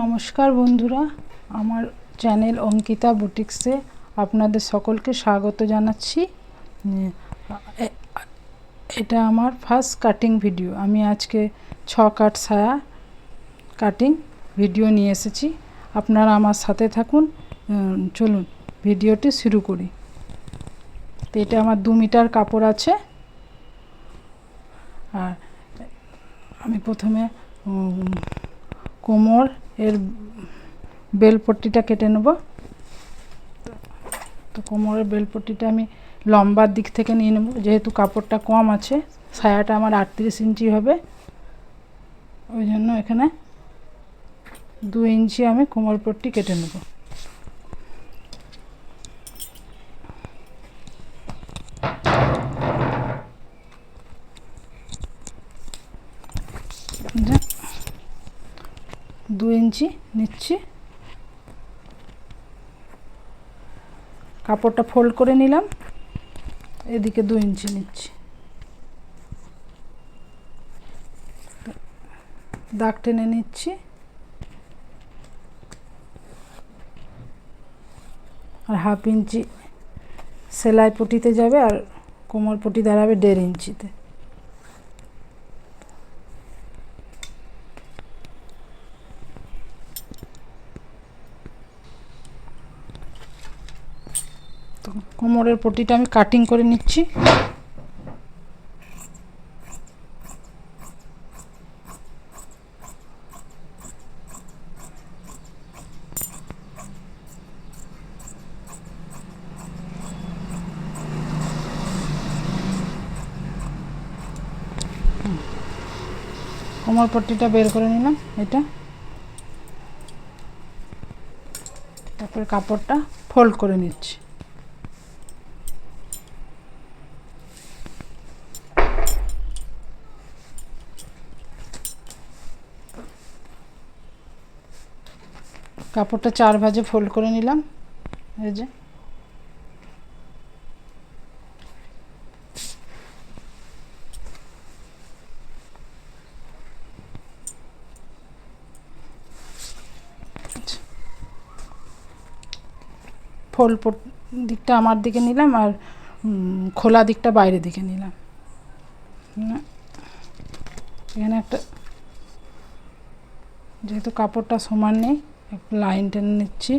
নমস্কার বন্ধুরা, আমার চ্যানেল অঙ্কিতা বুটিক্সে আপনাদের সকলকে স্বাগত জানাচ্ছি। এটা আমার ফার্স্ট কাটিং ভিডিও আমি আজকে ছ কাট ছায়া কাটিং ভিডিও নিয়ে এসেছি। আপনারা আমার সাথে থাকুন। চলুন ভিডিওটি শুরু করি। তো এটা আমার দু মিটার কাপড় আছে। আর আমি প্রথমে কোমর এর বেলপট্টিটা কেটে নেব। তো কোমরের বেলপট্টিটা আমি লম্বার দিক থেকে নিয়ে নেব। যেহেতু কাপড়টা কম আছে সায়াটা আমার আটত্রিশ ইঞ্চি হবে। ওই জন্য এখানে দু ইঞ্চি আমি কোমর পট্টি কেটে নেব যা। দু ইঞ্চি নিচ্ছি। কাপড়টা ফোল্ড করে নিলাম। এদিকে দু ইঞ্চি নিচ্ছি। দাগ টেনে নিচ্ছি। আর হাফ ইঞ্চি সেলাই পটিতে যাবে আর কোমর পটি দাঁড়াবে দেড় ইঞ্চিতে। কোমরের পটিটা আমি কাটিং করে নিচ্ছি। কোমর পট্টিটা বের করে নিলাম, এটা তারপরে কাপড়টা ফোল্ড করে নিচ্ছি কাপড়টা চার ভাজে ফোল্ড করে নিলাম। এই যে। ফোল্ড দিকটা আমার দিকে নিলাম আর খোলা দিকটা বাইরের দিকে নিলাম। এখানে একটা, যেহেতু কাপড়টা সমান নেই একটু লাইন টেনে নিচ্ছি।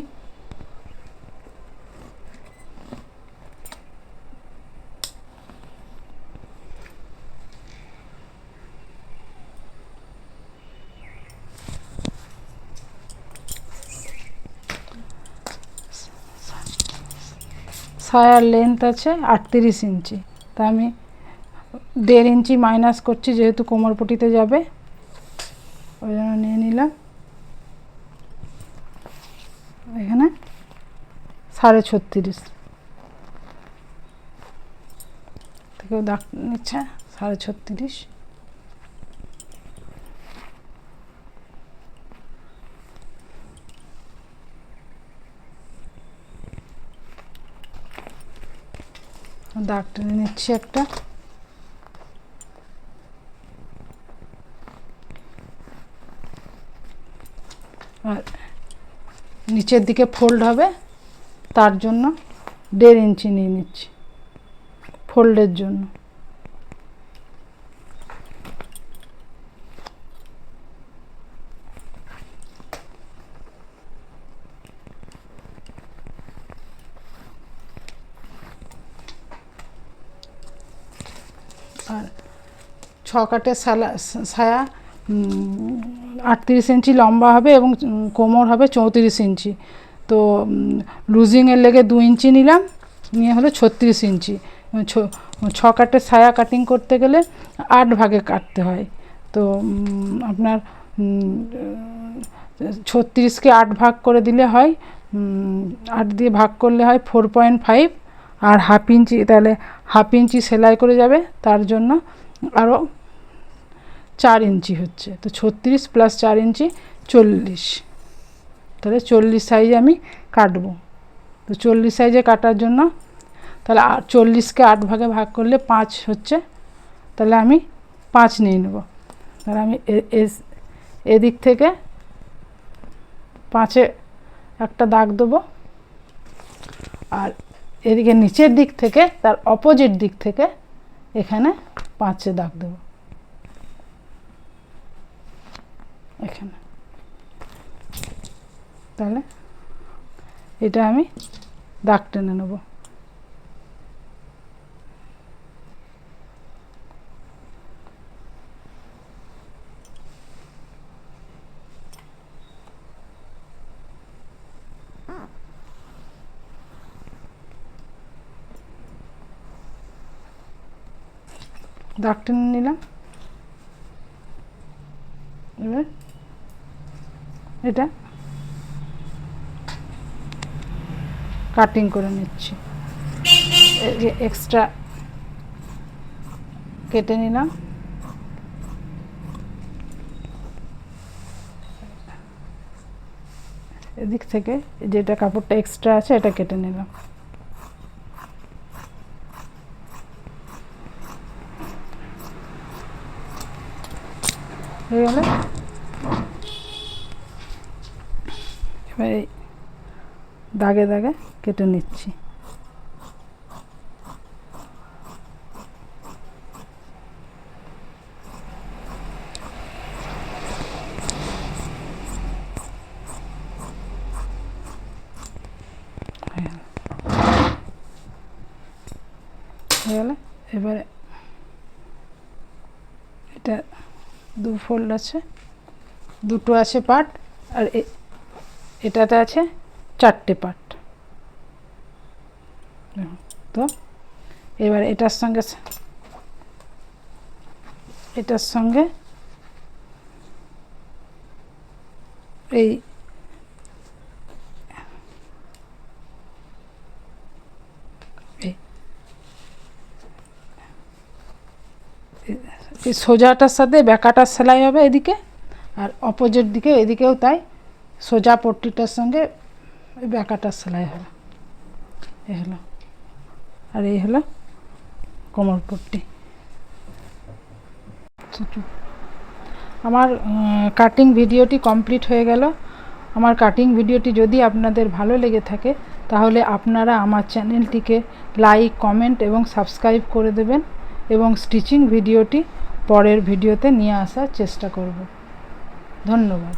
সায়ার লেন্থ আছে আটত্রিশ ইঞ্চি। তা আমি দেড় ইঞ্চি মাইনাস করছি, যেহেতু কোমরপটিতে যাবে, ওই জন্য নিয়ে নিলাম। এখানে সাড়ে ছত্রিশ। থেকেও দাগ নিচ্ছে সাড়ে ছত্রিশ। দাগ টেনে নিচ্ছি একটা। আর নিচের দিকে ফোল্ড হবে, তার জন্য দেড় ইঞ্চি নিয়ে নিচ্ছি ফোল্ডের জন্য। আর ছ কাটের সালা ছায়া আটত্রিশ ইঞ্চি লম্বা হবে এবং কোমর হবে চৌত্রিশ ইঞ্চি। তো লুজিংয়ের লেগে দু ইঞ্চি নিলাম, নিয়ে হলো ছত্রিশ ইঞ্চি। ছ- কাটের ছায়া কাটিং করতে গেলে আট ভাগে কাটতে হয়। তো আপনার ছত্রিশকে আট ভাগ করে দিলে হয় আট দিয়ে ভাগ করলে হয় ফোর পয়েন্ট ফাইভ। আর হাফ ইঞ্চি, তাহলে হাফ ইঞ্চি সেলাই করে যাবে, তার জন্য আরও চার ইঞ্চি হচ্ছে। তো ছত্রিশ প্লাস চার ইঞ্চি চল্লিশ। তাহলে চল্লিশ সাইজে আমি কাটবো। তো চল্লিশ সাইজে কাটার জন্য তাহলে চল্লিশকে আট ভাগে ভাগ করলে পাঁচ হচ্ছে। তাহলে আমি পাঁচ নিয়ে নেব। তাহলে আমি এদিক থেকে পাঁচে একটা দাগ দেবো। আর এদিকে নিচের দিক থেকে তার অপোজিট দিক থেকে এখানে পাঁচে দাগ দেবো এখানে তাহলে এটা আমি দাগ টেনে নেব। দাগ টেনে নিলাম। এবার এটা কাটিং করে নিচ্ছি। এক্সট্রা কেটে নিলাম। এদিক থেকে যেটা কাপড়টা এক্সট্রা আছে, এটা কেটে নিলাম। হয়ে গেল? এবার এই দাগে দাগে কেটে নিচ্ছি। এবারে এটা দু ফোল্ড আছে। দুটো আছে পার্ট আর এটাতে আছে চারটে পার্ট। তো এবার এটার সঙ্গে এটার সঙ্গে এই এই- সোজাটার সাথে ব্যাকাটার সেলাই হবে এদিকে, আর অপোজিট দিকে এদিকেও তাই সোজা পট্টিটার সঙ্গে ওই ব্যাকাটার সেলাই হবে এই হলো। আর এই হলো কোমর পট্টি। আমার কাটিং ভিডিওটি কমপ্লিট হয়ে গেল। আমার কাটিং ভিডিওটি যদি আপনাদের ভালো লেগে থাকে, তাহলে আপনারা আমার চ্যানেলটিকে লাইক কমেন্ট এবং সাবস্ক্রাইব করে দেবেন এবং স্টিচিং ভিডিওটি পরের ভিডিওতে নিয়ে আসার চেষ্টা করব। ধন্যবাদ।